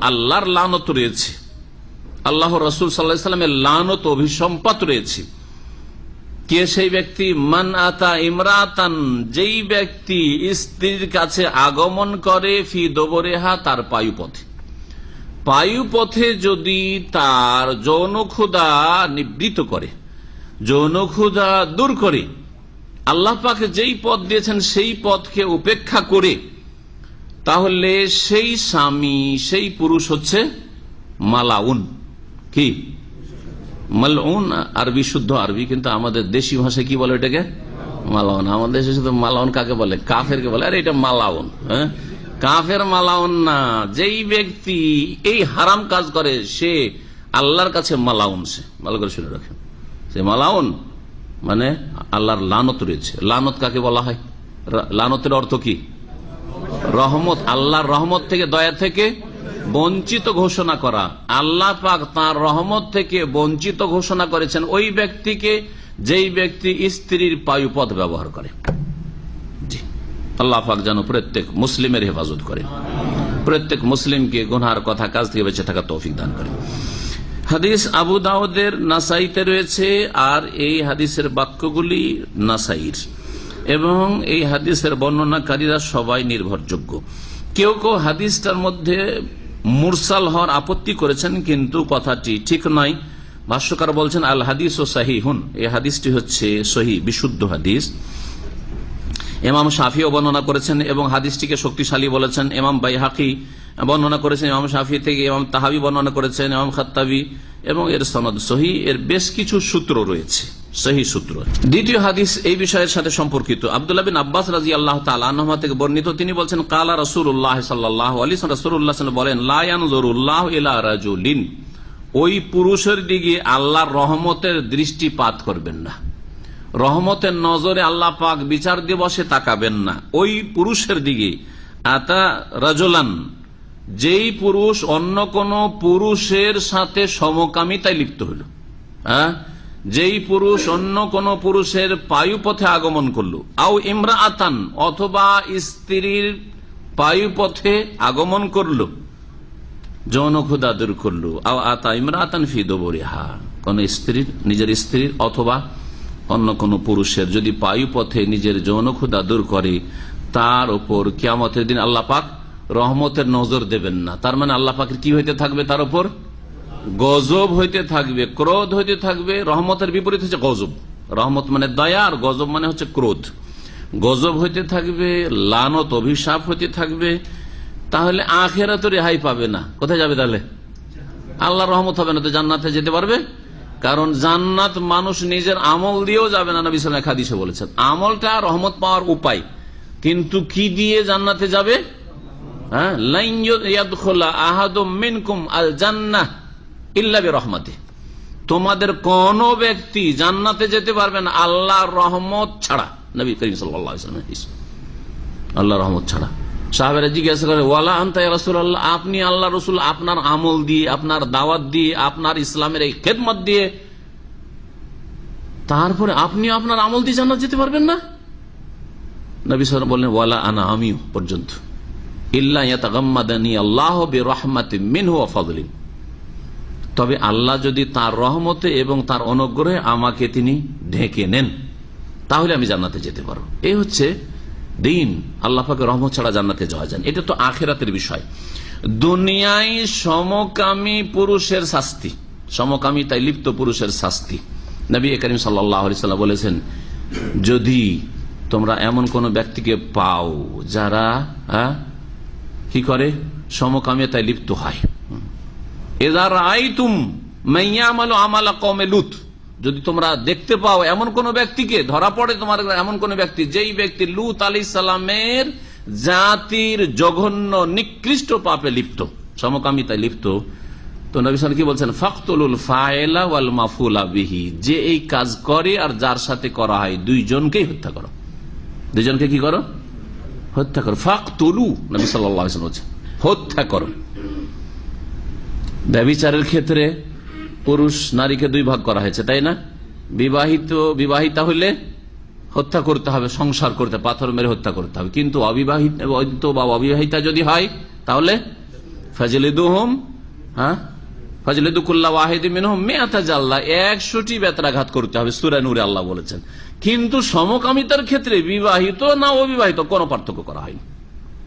আল্লাহর লানত রয়েছে আল্লাহ লানত অভিসম্পাত রয়েছে। কে সেই ব্যক্তি? মান আতা ইমরাতান, যেই ব্যক্তি স্ত্রীর কাছে আগমন করে ফি দোবরেহা তার পায়ুপথে। পায়ুপথে যদি তার যৌন ক্ষুদা নিবৃত করে, যৌন ক্ষুদা দূর করে, আল্লাহ পাকে যেই পথ দিয়েছেন সেই পথকে উপেক্ষা করে, তাহলে সেই স্বামী, সেই পুরুষ হচ্ছে মালাউন। কি? মালাউন আরবি শুদ্ধ আরবি, কিন্তু আমাদের দেশি ভাষায় কি বলে এটাকে মালাউন। আমাদের দেশে শুধু মালাউন কাকে বলে? কাফেরকে বলে। আরে এটা মালাউন হ্যাঁ? কাফের মালাউন না যেই ব্যক্তি এই হারাম কাজ করে, সে আল্লাহর কাছে মালাউন সে। ভালো করে শুনে রাখেন। সে মালাউন মানে আল্লাহর লানত রয়েছে। লানত কাকে বলা হয়? লানতের অর্থ কি? রহমত, আল্লাহর রহমত থেকে, দয়া থেকে বঞ্চিত ঘোষণা করা। আল্লাহ পাক তার রহমত থেকে বঞ্চিত ঘোষণা করেছেন ওই ব্যক্তিকে, যেই ব্যক্তি স্ত্রীর পায়ুপথ ব্যবহার করে। আল্লাহ পাক যেন প্রত্যেক মুসলিমের হেফাজত করে। প্রত্যেক মুসলিমকে গুনহার কথা, কাজ থেকে বেঁচে থাকা তৌফিক দান করে। হাদিস আবু দাউদের নাসাইতে রয়েছে আর এই হাদিসের বাক্যগুলি নাসাইর। এবং এই হাদিসের বর্ণনাকারীরা সবাই নির্ভরযোগ্য। কেউ কেউ হাদিসটার মধ্যে মুরসাল হওয়ার আপত্তি করেছেন, কিন্তু কথাটি ঠিক নয়। ভাষ্যকার বলছেন, আল হাদিস ও সাহি হুন এই হাদিসটি হচ্ছে সহি, বিশুদ্ধ হাদিস। এমাম শাফিও বর্ণনা করেছেন এবং হাদিসটিকে শক্তিশালী বলেছেন। এমাম বাইহাকি বর্ণনা করেছেন, ইমাম শাফি থেকে ইমাম তাহাবি বর্ণনা করেছেন, ইমাম খাত্তাবি এবং এর সনদ সহি, এর বেশ কিছু সূত্র রয়েছে, সহি সূত্র। দ্বিতীয় হাদিস এই বিষয়ের সাথে সম্পর্কিত। আবদুল্লাহ বিন আব্বাস রাজি আল্লাহ তালা থেকে বর্ণিত, তিনি বলছেন, কালা রসুল্লাহ সাল্লাহ আলী রসুল্লাহ বলেন লায়ান জরুল্লাহ ইলা রাজুলিন, ওই পুরুষের দিকে আল্লাহর রহমতের দৃষ্টিপাত করবেন না। রহমতের নজরে আল্লাহ পাক বিচার দিবসে তাকাবেন না। ওই পুরুষের দিকে। আতা রাজলান, যেই পুরুষ অন্য কোন পুরুষের সাথে সমকামিতায় লিপ্ত হইল হ্যাঁ? যেই পুরুষ অন্য কোন পুরুষের পায়ুপথে আগমন করল, আও ইমরা আতান অথবা স্ত্রীর পায়ুপথে আগমন করল যৌন ক্ষুদা দূর করল, আও আতা ইমরা আতান ফি দোবরিহা, কোন স্ত্রীর, নিজের স্ত্রীর অথবা অন্য কোন পুরুষের যদি পায়ু পথে নিজের যৌন ক্ষুদা দূর করে, তার ওপর কিয়ামতের দিন আল্লাহ পাক রহমতের নজর দেবেন না। তার মানে আল্লাহ পাকের কি হইতে থাকবে তার উপর গজব হইতে থাকবে, ক্রোধ হইতে থাকবে, রহমতের বিপরীত হচ্ছে গজব। রহমত মানে দয়া আর গজব মানে হচ্ছে ক্রোধ। গজব হইতে থাকবে, লানত, অভিশাপ হইতে থাকবে, তাহলে আখেরা তো রেহাই পাবে না। কোথায় যাবে তাহলে? আল্লাহ রহমত হবে না তো জান্নাতে যেতে পারবে? কারণ জান্নাত মানুষ নিজের আমল দিয়েও যাবে না, নবী আলাইহি হাদিসে বলেছেন। আমলটা রহমত পাওয়ার উপায়। কিন্তু কি দিয়ে জান্নাতে যাবে? হ্যাঁ? তোমাদের কোন ব্যক্তি জান্নাতে যেতে পারবে না, আল্লাহর রহমত ছাড়া, নবী করিম আল্লাহ রহমত ছাড়া। সাহাবেরা জিজ্ঞাসা করে, ওয়ালা আন্তাই রাসুল আল্লাহ আপনি আল্লাহ রসুল, আপনার আমল দিয়ে, আপনার দাওয়াত দিয়ে, আপনার ইসলামের এই খেদমত দিয়ে, তারপরে আপনি আপনার আমল দিয়ে জান্নাত যেতে পারবেন না? তবে আল্লাহ যদি তার রহমতে এবং তার অনুগ্রহে আমাকে তিনি ঢেকে নেন, তাহলে আমি জান্নাতে যেতে পারব। এই হচ্ছে দিন, আল্লাহ পাকে রহমত ছাড়া জান্নাতে যাওয়া যান এটা তো আখেরাতের বিষয়। দুনিয়ায় সমকামী পুরুষের শাস্তি। সমকামী তাই লিপ্ত পুরুষের শাস্তি। নবী করিম সাল্লাম বলেছেন, যদি তোমরা এমন কোন ব্যক্তিকে পাও যারা কি করে? সমকামিতায় লিপ্ত হয়। এদার আইতুম মাইয়ামাল আমালা কমে লুত। যদি তোমরা দেখতে পাও এমন কোন ব্যক্তিকে, ধরা পড়ে তোমার এমন কোন ব্যক্তি, যেই ব্যক্তি লুত আলি সালামের জাতির জঘন্য, নিকৃষ্ট পাপে লিপ্ত, সমকামিতায় লিপ্ত, তো নবী সাল কি বলছেন? ফাকতুল ফায়লা ওয়াল মাফুলা বিহি। যে এই কাজ করে আর যার সাথে করা হয়, দুইজনকেই হত্যা করো। দুইজনকে কি করো? হত্যা করো। ফাকতুলু, নবী সাল্লাম বলছেন, হত্যা করো। ব্যবিচারের ক্ষেত্রে পুরুষ নারীকে দুই ভাগ করা হয়েছে, তাই না? বিবাহিত, বিবাহিতা হলে হত্যা করতে হবে, সংসার করতে, পাথর মেরে হত্যা করতে হবে। কিন্তু অবিবাহিত বা অবিবাহিতা যদি হয়, তাহলে ফজলিদুহম হ্যাঁ? জাল্লা, একশোটি করতে হবে আল্লাহ বলেছেন। কিন্তু সমকামিতার ক্ষেত্রে বিবাহিত না অবিবাহিত, কোনো পার্থক্য করা হয়নি।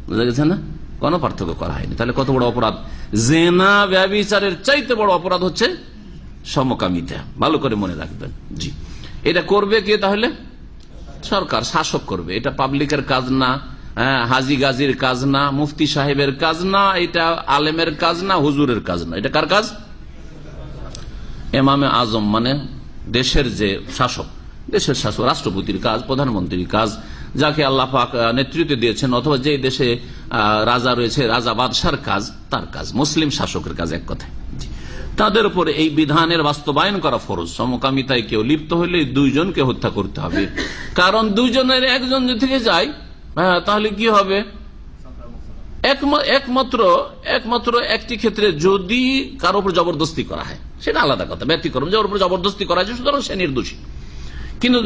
বুঝা গেছে না? কোনো পার্থক্য করা হয়নি। তাহলে কত বড় অপরাধ? জেনা, ব্যবিচারের চাইতে বড় অপরাধ হচ্ছে সমকামিতা ভালো করে মনে রাখবেন। জি। এটা করবে কে তাহলে? সরকার শাসক করবে। এটা পাবলিকের কাজ না হ্যাঁ, হাজি গাজির কাজ না মুফতি সাহেবের কাজ না এটা আলেমের কাজ না হুজুরের কাজ না। এটা কার কাজ? এমামে আজম মানে দেশের যে শাসক দেশের শাসক রাষ্ট্রপতির কাজ প্রধানমন্ত্রীর কাজ যাকে আল্লাহ পাক নেতৃত্ব দিয়েছেন অথবা যে দেশে রাজা রয়েছে রাজা বাদশার কাজ তার কাজ। মুসলিম শাসকের কাজ এক কথায়। তাদের উপরে এই বিধানের বাস্তবায়ন করা ফরজ। সমকামিতায় কেউ লিপ্ত হলে দুইজনকে হত্যা করতে হবে। কারণ দুইজনের একজন থেকে যায় হ্যাঁ, তাহলে কি হবে? একমা- একমাত্র একমাত্র একটি ক্ষেত্রে যদি কারও উপর জবরদস্তি করা হয় সেটা আলাদা কথা। ব্যতিক্রম। যার উপর জবরদস্তি করা হয় সুতরাং সে নির্দোষী। কিন্তু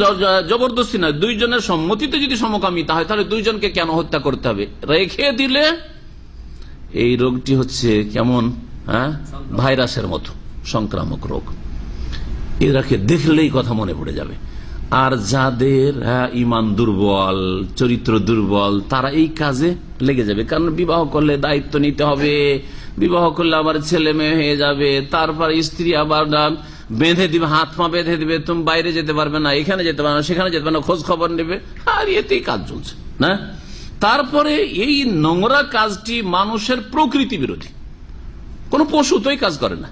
জবরদস্তি নয় দুইজনের সম্মতিতে যদি সমকামিতা হয় তাহলে দুইজনকে কেন হত্যা করতে হবে? রেখে দিলে এই রোগটি হচ্ছে কেমন? হ্যাঁ? ভাইরাসের মতো সংক্রামক রোগ। এরাকে দেখলেই কথা মনে পড়ে যাবে। আর যাদের হ্যাঁ, ইমান দুর্বল চরিত্র দুর্বল তারা এই কাজে লেগে যাবে। কারণ বিবাহ করলে দায়িত্ব নিতে হবে। বিবাহ করলে আবার ছেলে মেয়ে হয়ে যাবে। তারপর স্ত্রী আবার বেঁধে দিবে হাত পা বেঁধে দিবে। তুমি বাইরে যেতে পারবে না এখানে যেতে পারবে না সেখানে যেতে পারবে না খোঁজ খবর নেবে। আর এতেই কাজ চলছে না? তারপরে এই নোংরা কাজটি মানুষের প্রকৃতি বিরোধী। কোন পশু তো এই কাজ করে না।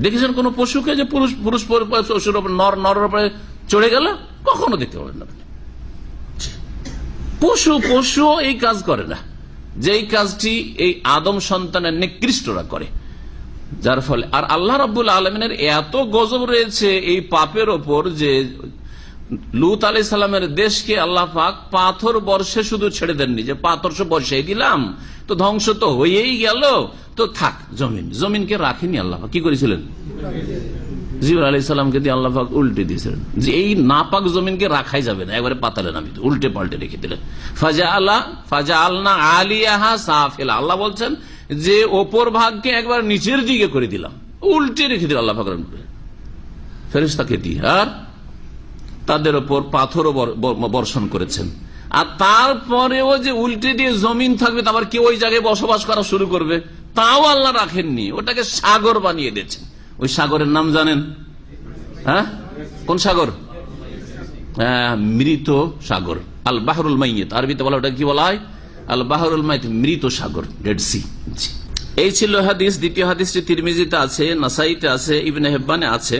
দেখেছেন কোন পশুকে যে পুরুষ পুরুষ পর- পশুর নর, নরের উপরে চড়ে গেল? কখনো দেখতে পাবেন না। পশু পশু এই কাজ করে না। যেই কাজটি এই আদম সন্তানের নিকৃষ্টরা করে। যার ফলে আর আল্লাহ রাবুল আলমিনের এত গজব রয়েছে এই পাপের ওপর যে লুত আলি সাল্লামের দেশকে আল্লাহ পাক পাথর বর্ষে শুধু ছেড়ে দেননি, যে পাথর বর্ষাই দিলাম। তো ধ্বংস তো হয়েই গেল। তো থাক, জমিন। জমিনকে রাখেনি আল্লাহ কি করেছিলেন? জিবর আলি সাল্লামকে দিয়ে আল্লাহ উল্টে দিয়েছিলেন। যে এই নাপাক জমিনকে রাখাই যাবে না, একবারে পাতালে নামি উল্টে পাল্টে রেখে দিলেন। ফাজা আল্লাহ ফাজা আল্লাহ আলিয়াহা সাফেলা। আল্লাহ বলছেন যে ওপর ভাগকে একবার নিচের দিকে করে দিলাম। উল্টে রেখে দিল আল্লাহ ফাকরান ফেরেস্তাকে দিয়ে আর তাদের ওপর পাথরও বর- বর- বর্ষণ করেছেন। আর তারপরেও যে উল্টে দিয়ে জমিন থাকবে তারপর কেউ ওই জায়গায় বসবাস করা শুরু করবে? তাও আল্লাহ রাখেননি। ওটাকে সাগর বানিয়ে দিয়েছেন। ওই সাগরের নাম জানেন? হ্যাঁ? কোন সাগর? হ্যাঁ, মৃত সাগর। আল বাহরুল মাইয়েত। আরবিতে বলা ওটা কি বলা হয়? আল বাহরুল মাইত মৃত সাগর ডেড সি এই ছিল হাদিস। দ্বিতীয় হাদিসটি তিরমিজিতে আছে নাসাইতে আছে ইবনে হেব্বানে আছে।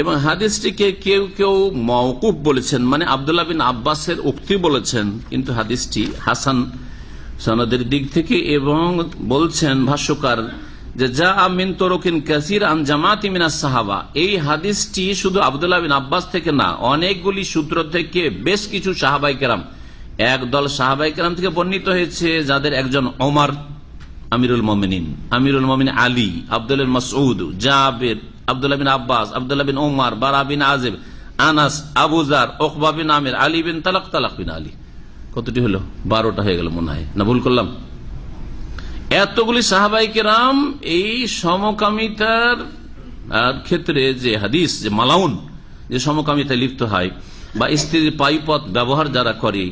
এবং হাদিসটিকে কেউ কেউ মওকুফ বলেছেন মানে আবদুল্লাহ বিন আব্বাসের উক্তি বলেছেন, কিন্তু হাদিসটি হাসান সনদের দিক থেকে এবং বলছেন ভাষ্যকার যে, যা আমিন তরকিন কাসির আন জামাতি মিনা সাহাবা। এই হাদিসটি শুধু আবদুল্লাহ বিন আব্বাস থেকে না, অনেকগুলি সূত্র থেকে বেশ কিছু সাহাবাই কেরাম, একদল সাহাবাই কেরাম থেকে বর্ণিত হয়েছে, যাদের একজন ওমর, আমিরুল মমিনিন, আমিরুল মমিন আলী, আব্দুল মাসউদ, জাবের আবদুল্লাহ বিন আব্বাস, আবদুল্লাহ বিন ওমর বারা বিন আজেব, আনাস আবুজার ওকবা বিন আমির, আলী বিন তালাক তালাক বিন আলী। কতটি হলো? বারোটা হয়ে গেল মনে হয়। না ভুল করলাম? এতগুলি সাহাবাইকে রাম এই সমকামিতার ক্ষেত্রে যে হাদিস, যে মালাউন, যে সমকামিতায় লিপ্ত হয়, বা স্ত্রীর পাইপথ ব্যবহার যারা করে,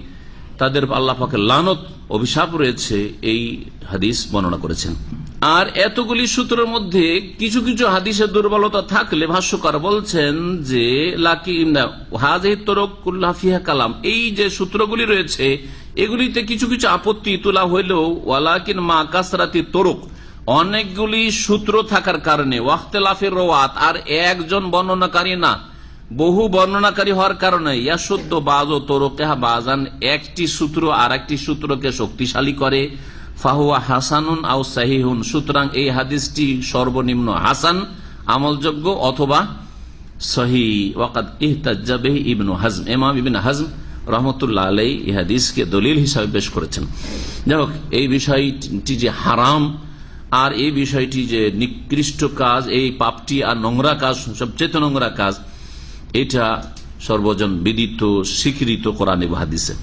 তাদের আল্লাহ পাকে লানত, অভিশাপ রয়েছে, এই হাদিস বর্ণনা করেছেন। আর এতগুলি সূত্রের মধ্যে কিছু কিছু হাদিসের দুর্বলতা থাকলে ভাষ্যকার বলছেন যে, লাকি হাজে তরকুল্লাফিয়া কালাম, এই যে সূত্রগুলি রয়েছে, এগুলিতে কিছু কিছু আপত্তি তোলা হইলেও, ওয়ালাকিন মা কাসরাতি তরক, অনেকগুলি সূত্র থাকার কারণে, ওয়াখতেলাফের রোয়াত, আর একজন বর্ণনাকারী না। বহু বর্ণনাকারী হওয়ার কারণে ইয়াশুদ্ধ বাজ ও তরকেহা বাজান, একটি সূত্র আর একটি সূত্রকে শক্তিশালী করে। ফাহুয়া হাসানুন আও সাহিহুন। সুতরাং এই হাদিসটি সর্বনিম্ন হাসান, আমলযোগ্য অথবা হাজম। আলাই এই দলিল হিসাবে পেশ করেছেন। যাই হোক এই বিষয়টি যে হারাম আর এই বিষয়টি যে নিকৃষ্ট কাজ, এই পাপটি আর নোংরা কাজ, সবচেয়ে নোংরা কাজ, এটা সর্বজন বিদিত, স্বীকৃত কোরআনে হাদিসে।